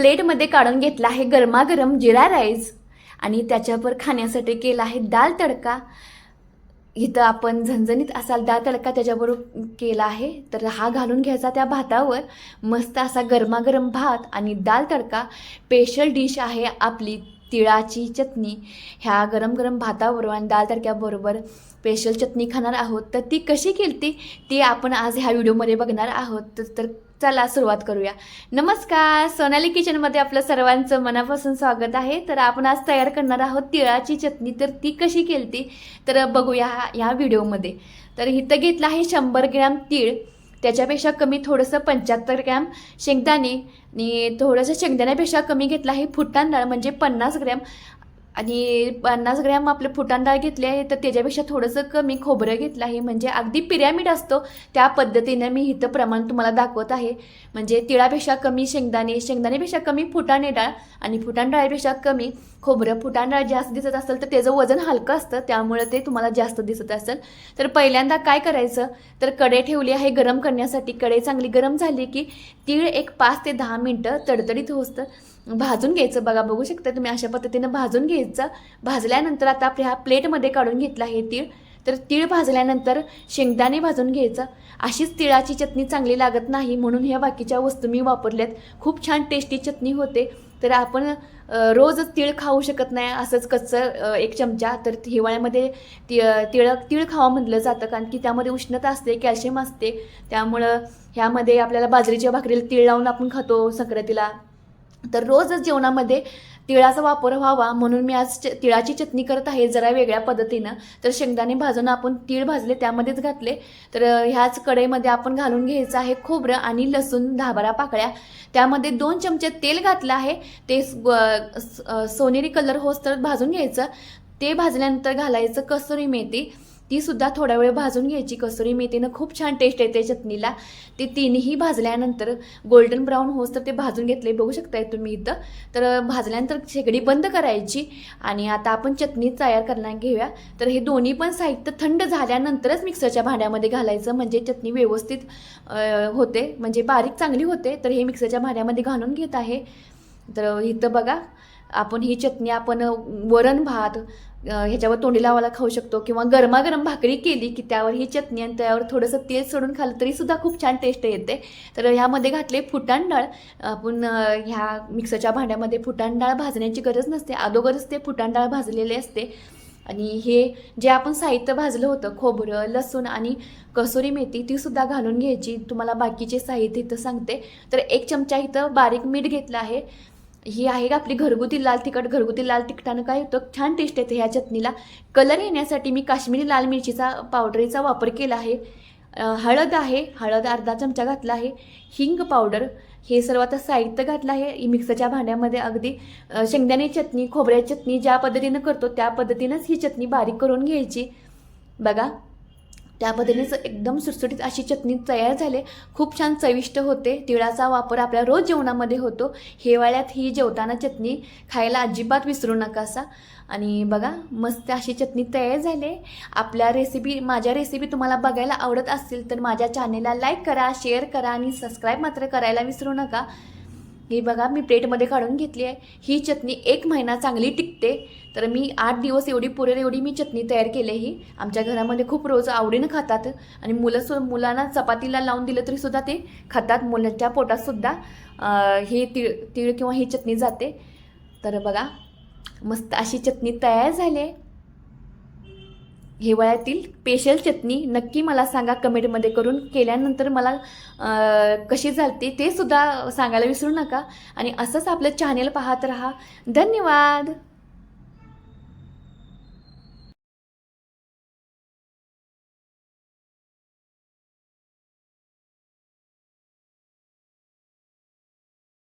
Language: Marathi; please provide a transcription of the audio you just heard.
प्लेटमध्ये काढून घेतला आहे गरमागरम जिरा राईस. आणि त्याच्यावर खाण्यासाठी केला आहे दाल तडका. इथं आपण झणझणीत असाल दाल तडका त्याच्याबरोबर केला आहे. तर हा घालून घ्यायचा त्या भातावर. मस्त असा गरमागरम भात आणि दाल तडका. स्पेशल डिश आहे आपली तिळाची चटणी ह्या गरम गरम भाताबरोबर आणि दाल तडक्याबरोबर स्पेशल चटणी खाणार आहोत. तर ती कशी केली ती आपण आज ह्या व्हिडिओमध्ये बघणार आहोत. तर- तर चला सुरुवात करूया. नमस्कार सोनाली किचनमध्ये आपलं सर्वांचं मनापासून स्वागत आहे. तर आपण आज तयार करणार आहोत तिळाची चटणी. तर ती कशी केलती? तर बघूया ह्या व्हिडिओमध्ये तर इथं घेतलं आहे शंभर ग्रॅम तीळ. त्याच्यापेक्षा कमी थोडंसं पंच्याहत्तर ग्रॅम शेंगदाणे आणि थोडंसं शेंगदाण्यापेक्षा कमी घेतलं हे फुटाण डाळ म्हणजे पन्नास ग्रॅम. आणि पन्नास ग्रॅम आपलं फुटाण डाळ घेतली आहे तर त्याच्यापेक्षा थोडंसं कमी खोबरं घेतलं आहे. म्हणजे अगदी पिरॅमिड असतो. त्या पद्धतीनं मी इथं प्रमाण तुम्हाला दाखवत आहे. म्हणजे तिळापेक्षा कमी शेंगदाणे शेंगदाणेपेक्षा कमी फुटाणे डाळ आणि फुटाण डाळीपेक्षा कमी खोबरं. फुटाण डाळ जास्त दिसत असेल तर त्याचं वजन हलकं असतं. त्यामुळे ते तुम्हाला जास्त दिसत असेल. तर पहिल्यांदा काय करायचं? तर कडे ठेवली आहे गरम करण्यासाठी. कडे चांगली गरम झाली की तीळ एक पाच ते दहा मिनटं तडतडीत होतं. भाजून घ्यायचं. बघा बघू शकता तुम्ही अशा पद्धतीनं भाजून घ्यायचं. भाजल्यानंतर आता आपल्या ह्या प्लेटमध्ये काढून घेतला आहे तीळ. तर तीळ भाजल्यानंतर शेंगदाणे भाजून घ्यायचं. अशीच तिळाची चटणी चांगली लागत नाही म्हणून ह्या बाकीच्या वस्तू मी वापरल्यात. खूप छान टेस्टी चटणी होते. तर आपण रोजच तीळ खाऊ शकत नाही असंच कच्चं एक चमचा. तर हिवाळ्यामध्ये ति तिळ तीळ खावं म्हटलं जातं कारण की त्यामध्ये उष्णता असते कॅल्शियम असते. त्यामुळं ह्यामध्ये आपल्याला बाजरीच्या भाकरीला तीळ लावून आपण खातो संक्रांतीला. तर रोजच जेवणामध्ये तिळाचा वापर व्हावा म्हणून मी आज च- तिळाची चटणी करत आहे जरा वेगळ्या पद्धतीनं. तर शेंगदाणे भाजून आपण तीळ भाजले त्यामध्येच घातले. तर ह्याच कढईमध्ये आपण घालून घ्यायचं आहे खोबरं आणि लसूण दहा पाकळ्या. त्यामध्ये दोन चमचे तेल घातलं आहे. ते सोनेरी कलर होस तर भाजून घ्यायचं. ते भाजल्यानंतर घालायचं कसुरी मेथी. ती सुद्धा थोडा वेळ भाजून घ्यायची कसुरी मेथीनं खूप छान टेस्ट येते चटणीला. ते तिन्ही भाजल्यानंतर गोल्डन ब्राऊन होस तर ते भाजून घेतले बघू शकताय तुम्ही इथं. तर भाजल्यानंतर शेगडी बंद करायची आणि आता आपण चटणी तयार करणार घेऊया. तर हे दोन्ही पण साहित्य थंड झाल्यानंतरच मिक्सरच्या भांड्यामध्ये घालायचं म्हणजे चटणी व्यवस्थित होते म्हणजे बारीक चांगली होते तर हे मिक्सरच्या भांड्यामध्ये घालून घेत आहे. तर इथं बघा आपण ही चटणी आपण वरण भात ह्याच्यावर तोंडी लावायला खाऊ शकतो किंवा गरमागरम भाकरी केली की त्यावर ही चटणी आणि त्यावर थोडंसं तेल सोडून खाल्लं तरी सुद्धा खूप छान टेस्ट येते. तर ह्यामध्ये घातले फुटाण डाळ. आपण ह्या मिक्सरच्या भांड्यामध्ये फुटाण डाळ भाजण्याची गरज नसते. अगोदरच ते फुटाण डाळ भाजलेले असते. आणि हे जे आपण साहित्य भाजलं होतं खोबरं लसूण आणि कसुरी मेथी ती सुद्धा घालून घ्यायची. तुम्हाला बाकीचे साहित्य इथं सांगते. तर एक चमचा इथं बारीक मीठ घेतलं आहे. ही आहे का आपली घरगुती लाल तिखट? घरगुती लाल तिखटानं काय होतं? छान टेस्ट येते ह्या चटणीला. कलर येण्यासाठी मी काश्मीरी लाल मिरचीचा पावडरीचा वापर केला आहे. हळद आहे. हळद अर्धा चमचा घातला आहे. हिंग पावडर हे सर्व आता साहित्य घातलं आहे. मिक्सरच्या भांड्यामध्ये अगदी शेंगदाणे चटणी खोबऱ्याची चटणी ज्या पद्धतीनं करतो त्या पद्धतीनंच ही चटणी बारीक करून घ्यायची. बघा. त्या पद्धतीनेच एकदम सुटसुटीत अशी चटणी तयार झाले. खूप छान चविष्ट होते. तिळाचा वापर आपल्या रोज जेवणामध्ये होतो. हिवाळ्यात ही जेवताना चटणी खायला अजिबात विसरू नका असा आणि बघा मस्त अशी चटणी तयार झाली. आपल्या रेसिपी माझ्या रेसिपी तुम्हाला बघायला आवडत असतील तर माझ्या चॅनेलला लाईक करा शेअर करा आणि सबस्क्राईब मात्र करायला विसरू नका. ही बघा मी प्लेटमध्ये काढून घेतली आहे. ही चटणी एक महिना चांगली टिकते. तर मी आठ दिवस एवढी पुरेल एवढी मी चटणी तयार केली ही आमच्या घरामध्ये खूप रोज आवडीनं खातात. आणि मुलं सु मुलांना चपातीला लावून दिलं तरी सुद्धा ते खातात. मुलांच्या पोटातसुद्धा ही तीळ तीळ किंवा ही चटणी जाते. तर बघा मस्त अशी चटणी तयार झाली आहे. हिवाळ्यातील स्पेशल चटणी नक्की मला सांगा कमेंटमध्ये करून. केल्यानंतर मला कशी झालती ते सुद्धा सांगायला विसरू नका. आणि असंच आपलं चॅनेल पाहत राहा. धन्यवाद!